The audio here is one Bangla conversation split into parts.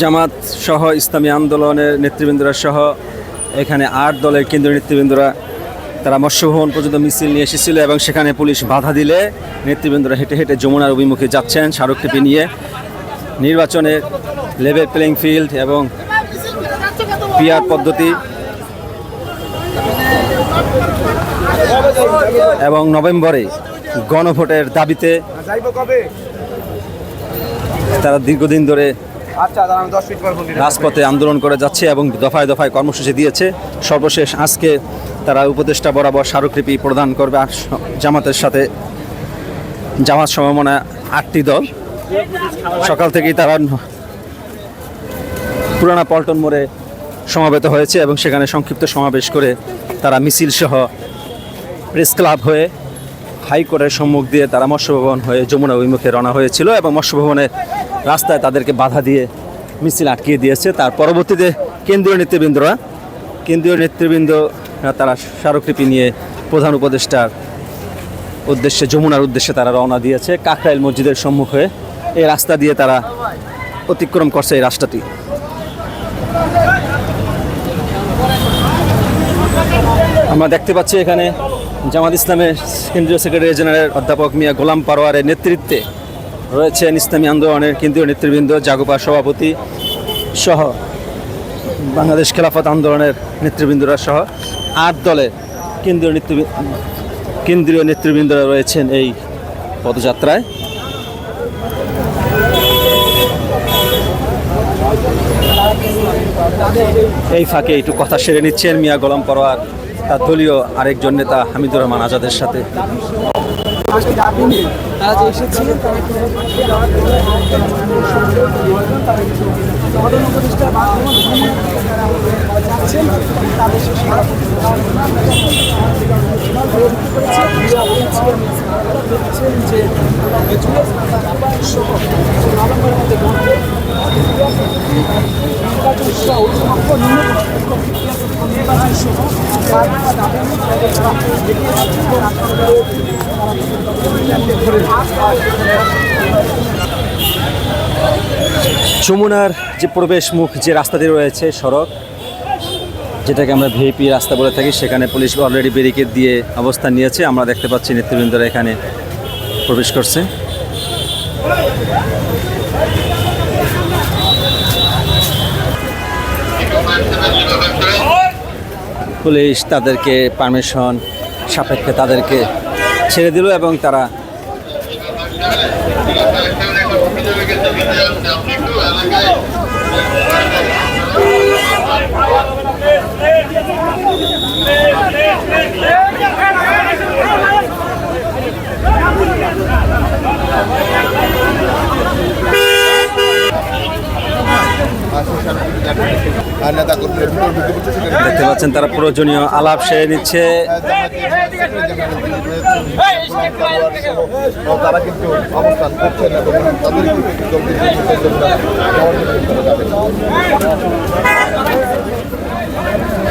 জামাত সহ ইসলামী আন্দোলনের নেতৃবৃন্দরা সহ এখানে আট দলের কেন্দ্রীয় নেতৃবৃন্দরা তারা মৎস্যভবন পর্যন্ত মিছিল নিয়ে এসেছিল এবং সেখানে পুলিশ বাধা দিলে নেতৃবৃন্দরা হেঁটে হেঁটে যমুনার অভিমুখে যাচ্ছেন স্মারকলিপি নিয়ে। নির্বাচনের লেভেল প্লেইং ফিল্ড এবং পিয়ার পদ্ধতি এবং নভেম্বরে গণভোটের দাবিতে তারা দীর্ঘদিন ধরে আচ্ছা। রাজপথে আন্দোলন করে যাচ্ছে এবং দফায় দফায় কর্মসূচি দিয়েছে। সর্বশেষ আজকে তারা উপদেষ্টা বরাবর স্মারকলিপি প্রদান করবে আর জামাতের সাথে। জামাত সমমনা আটটি দল। সকাল থেকেই তারা পুরানা পল্টন মোড়ে সমাবেত হয়েছে এবং সেখানে সংক্ষিপ্ত সমাবেশ করে তারা মিছিল সহ প্রেস ক্লাব হয়ে হাইকোর্টের সম্মুখ দিয়ে তারা মৎস্যভবন হয়ে যমুনা অভিমুখে রওনা হয়েছিল এবং মৎস্যভবনের রাস্তায় তাদেরকে বাধা দিয়ে মিছিল আটকিয়ে দিয়েছে। তার পরবর্তীতে কেন্দ্রীয় নেতৃবৃন্দরা, কেন্দ্রীয় নেতৃবৃন্দ তারা স্মারকলিপি নিয়ে প্রধান উপদেষ্টার উদ্দেশ্যে, যমুনার উদ্দেশ্যে তারা রওনা দিয়েছে। কাকরাইল মসজিদের সম্মুখ হয়ে এই রাস্তা দিয়ে তারা অতিক্রম করছে এই রাস্তাটি। আমরা দেখতে পাচ্ছি এখানে জামাত ইসলামের কেন্দ্রীয় সেক্রেটারি জেনারেল অধ্যাপক মিয়া গোলাম পারোয়ারের নেতৃত্বে রয়েছেন ইসলামী আন্দোলনের কেন্দ্রীয় নেতৃবৃন্দ, জাগোপা সভাপতি সহ বাংলাদেশ খেলাফত আন্দোলনের নেতৃবৃন্দরা সহ আট দলের কেন্দ্রীয় নেতৃবৃন্দ কেন্দ্রীয় নেতৃবৃন্দরা রয়েছেন এই পদযাত্রায়। এই ফাঁকে একটু কথা সেরে নিচ্ছেন মিয়া গোলাম পরোয়ার, তার দলীয় আরেকজন নেতা হামিদুর রহমান আজাদের সাথে। তারা যে এসেছিলেন তারা উপদেষ্টা যাচ্ছেন তাদের শেষ দেখছেন যে সহ নভেম্বরের মধ্যে গণভোট নির্বাচন দাবি যমুনার যে প্রবেশ মুখ, যে রাস্তাটি রয়েছে সড়ক, যেটাকে আমরা ভিআইপি রাস্তা বলে থাকি, সেখানে পুলিশ অলরেডি ব্যারিকেড দিয়ে অবস্থান নিয়েছে। আমরা দেখতে পাচ্ছি নেতৃবৃন্দরা এখানে প্রবেশ করছে। পুলিশ তাদেরকে পারমিশন সাপেক্ষে তাদেরকে ছেড়ে দিল এবং তারা দেখতে পাচ্ছেন তারা প্রয়োজনীয় আলাপ সেরে নিচ্ছে। তারা অবস্থান করছেন এবং তাদের কিন্তু একটু বলে আটজন তো এখানে আছেন আটজন তো আছি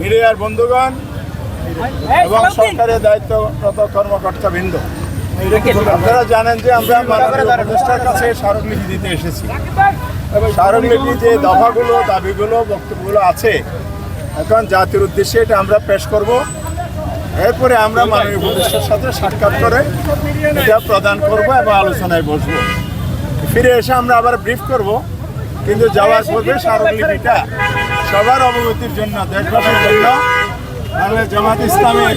মিডিয়ার বন্ধুগণ এবং সরকারের দায়িত্বরত কর্মকর্তা বৃন্দ আপনারা জানেন যে আমরা মাননীয় উপদেষ্টার কাছে স্মারকলিপি দিতে এসেছি। স্মারকলিপি যে দফাগুলো, দাবিগুলো, বক্তব্যগুলো আছে, এখন জাতির উদ্দেশ্যে এটা আমরা পেশ করব। এরপরে আমরা মাননীয় উপদেষ্টার সাথে সাক্ষাৎ করে এটা প্রদান করব এবং আলোচনায় বসবো। ফিরে এসে আমরা আবার ব্রিফ করব, কিন্তু যাওয়ার পূর্বে স্মারকলিপিটা সবার অবগতির জন্য দেশবাসীর জন্য। জামাত ইসলামের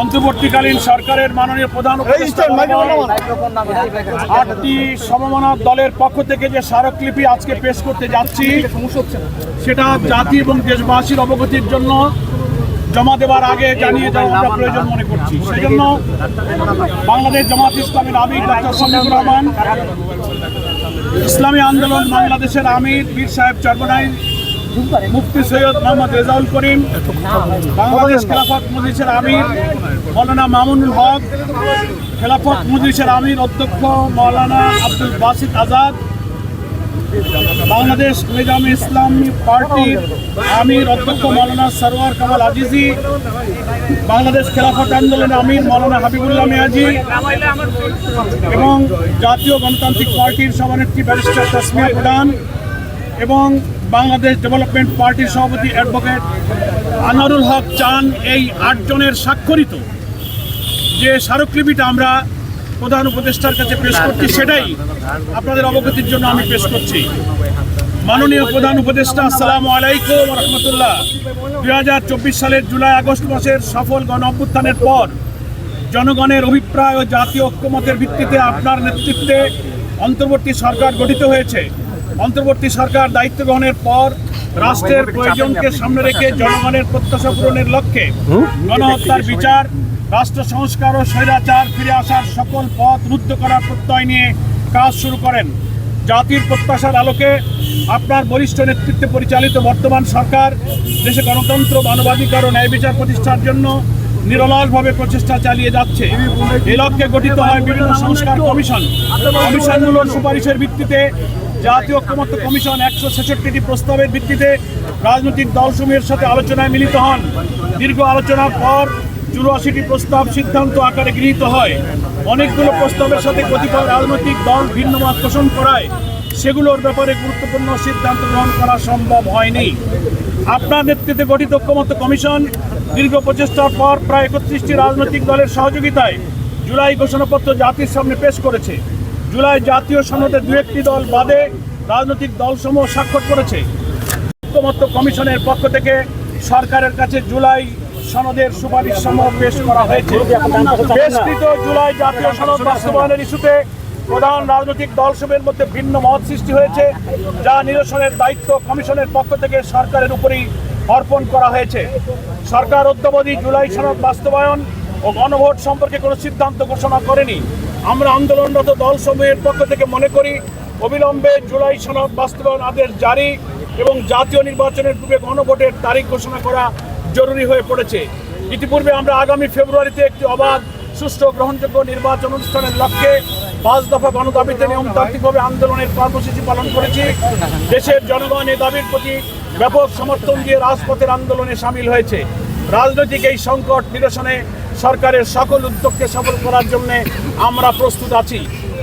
অন্তর্বর্তীকালীন সরকারের মাননীয় প্রধান আটটি সমমনা দলের পক্ষ থেকে যে স্মারকলিপি আজকে পেশ করতে যাচ্ছি সেটা জাতি এবং দেশবাসীর অবগতির জন্য জমা দেওয়ার আগে জানিয়ে দেওয়া আমরা প্রয়োজন মনে করছি। সেজন্য বাংলাদেশ জামাত ইসলামের আমির ডক্টর শফিকুর রহমান ইসলামী আন্দোলন বাংলাদেশের আমির পীর সাহেব চর্মনাই মুফতি সৈয়দ মোহাম্মদ রেজাউল করিম, বাংলাদেশ খেলাফত মজলিসের আমির মৌলানা মামুনুল হক, খেলাফত মজলিসের আমির অধ্যক্ষ মৌলানা আব্দুল বাসিদ আজাদ, বাংলাদেশ নিজাম ইসলামী পার্টির আমির অধ্যক্ষ মৌলানা সরোয়ার কামাল আজিজি, বাংলাদেশ খেলাফত আন্দোলনের আমির মৌলানা হাবিবুল্লাহ মিয়াজি এবং জাতীয় গণতান্ত্রিক পার্টির সভানেত্রী ব্যারিস্টার তাসমিয়া প্রধান এবং বাংলাদেশ ডেভেলপমেন্ট পার্টির সভাপতি অ্যাডভোকেট আনারুল হক চান এই আটজনের স্বাক্ষরিত যে স্মারকলিপিটা আমরা প্রধান উপদেষ্টার কাছে পেশ করছি, সেটাই আপনাদের অবগতির জন্য আমি পেশ করছি। মাননীয় প্রধান উপদেষ্টা, আসসালামু আলাইকুম রহমতুল্লাহ দুই হাজার চব্বিশ সালের জুলাই, আগস্ট মাসের সফল গণ অভ্যুত্থানের পর জনগণের অভিপ্রায় ও জাতীয় ঐক্যমতের ভিত্তিতে আপনার নেতৃত্বে অন্তর্বর্তী সরকার গঠিত হয়েছে। অন্তর্বর্তী সরকার দায়িত্ব গ্রহণের পর রাষ্ট্রের প্রয়োজনকে সামনে রেখে জনগণের প্রত্যাশা পূরণের লক্ষ্যে গণহত্যার বিচার রাষ্ট্র সংস্কার ও স্বৈরাচার ফিরে আসার সকল পথ রুদ্ধ করার প্রত্যয় নিয়ে কাজ শুরু করেন। জাতির প্রত্যাশার আলোকে আপনার বরিষ্ঠ নেতৃত্বে পরিচালিত বর্তমান সরকার দেশে গণতন্ত্র মানবাধিকার ও ন্যায় বিচার প্রতিষ্ঠার জন্য নিরলসভাবে প্রচেষ্টা চালিয়ে যাচ্ছে। এ লক্ষ্যে গঠিত হয় বিভিন্ন সংস্কার কমিশন। কমিশনগুলোর সুপারিশের ভিত্তিতে জাতীয় ঐক্যমত্য কমিশন একশো ছেষট্টিটি প্রস্তাবের ভিত্তিতে রাজনৈতিক দলসমূহের সাথে আলোচনায় মিলিত হন। দীর্ঘ আলোচনার পর চুরাশিটি প্রস্তাব সিদ্ধান্ত আকারে গৃহীত হয়। অনেকগুলো প্রস্তাবের সাথে কতিপয় রাজনৈতিক দল ভিন্ন মত পোষণ করায়। সেগুলোর ব্যাপারে গুরুত্বপূর্ণ সিদ্ধান্ত গ্রহণ করা সম্ভব হয়নি। আপনার নেতৃত্বে গঠিত ঐক্যমত্য কমিশন দীর্ঘ প্রচেষ্টার পর প্রায় একত্রিশটি রাজনৈতিক দলের সহযোগিতায় জুলাই ঘোষণাপত্র জাতির সামনে পেশ করেছে। জুলাই জাতীয় সনদে দু একটি দল বাদে রাজনৈতিক দলসমূহ স্বাক্ষর করেছে। ঐক্যমত্য কমিশনের পক্ষ থেকে সরকারের কাছে জুলাই সনদের সুপারিশ সমূহ পেশ করা হয়েছে। পেশকৃত জুলাই জাতীয় সনদ বাস্তবায়নের ইস্যুতে প্রধান রাজনৈতিক দলসমূহের মধ্যে ভিন্ন মত সৃষ্টি হয়েছে, যা নিরসনের দায়িত্ব কমিশনের পক্ষ থেকে সরকারের উপরই অর্পণ করা হয়েছে। সরকার অদ্যাবধি জুলাই সনদ বাস্তবায়ন ও গণভোট সম্পর্কে কোনো সিদ্ধান্ত ঘোষণা করেনি। আমরা আন্দোলনরত দলসমূহের পক্ষ থেকে মনে করি, অবিলম্বে জুলাই সনদ বাস্তবায়ন আদেশ জারি এবং জাতীয় নির্বাচনের পূর্বে গণভোটের তারিখ ঘোষণা করা জরুরি হয়ে পড়েছে। ইতিপূর্বে আমরা আগামী ফেব্রুয়ারিতে একটি অবাধ, সুষ্ঠু, গ্রহণযোগ্য নির্বাচন অনুষ্ঠানের লক্ষ্যে পাঁচ দফা গণদাবিতে নিয়মতান্ত্রিকভাবে আন্দোলনের কর্মসূচি পালন করেছি। দেশের জনগণ এই দাবির প্রতি ব্যাপক সমর্থন দিয়ে রাজপথের আন্দোলনে সামিল হয়েছে। রাজনৈতিক এই সংকট নিরসনে সরকারের সকল উদ্যোগকে সফল করার জন্য আমরা প্রস্তুত আছি।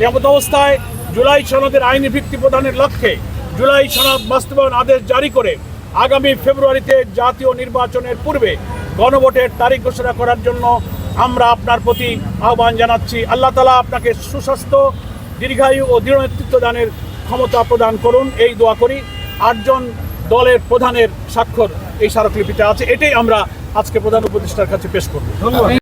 এমত অবস্থায় জুলাই সনদের আইনি ভিত্তি প্রদানের লক্ষ্যে জুলাই সনদ বাস্তবায়ন আদেশ জারি করে আগামী ফেব্রুয়ারিতে জাতীয় নির্বাচনের পূর্বে গণভোটের তারিখ ঘোষণা করার জন্য আমরা আপনার প্রতি আহ্বান জানাচ্ছি। আল্লাহ তালা আপনাকে সুস্বাস্থ্য, দীর্ঘায়ু ও দৃঢ় নেতৃত্ব দানের ক্ষমতা প্রদান করুন। এই দোয়া করি। আটজন দলের প্রধানের স্বাক্ষর এই স্মারকলিপিতে আছে। এটাই আমরা আজকে প্রধান উপদেষ্টার কাছে পেশ করব।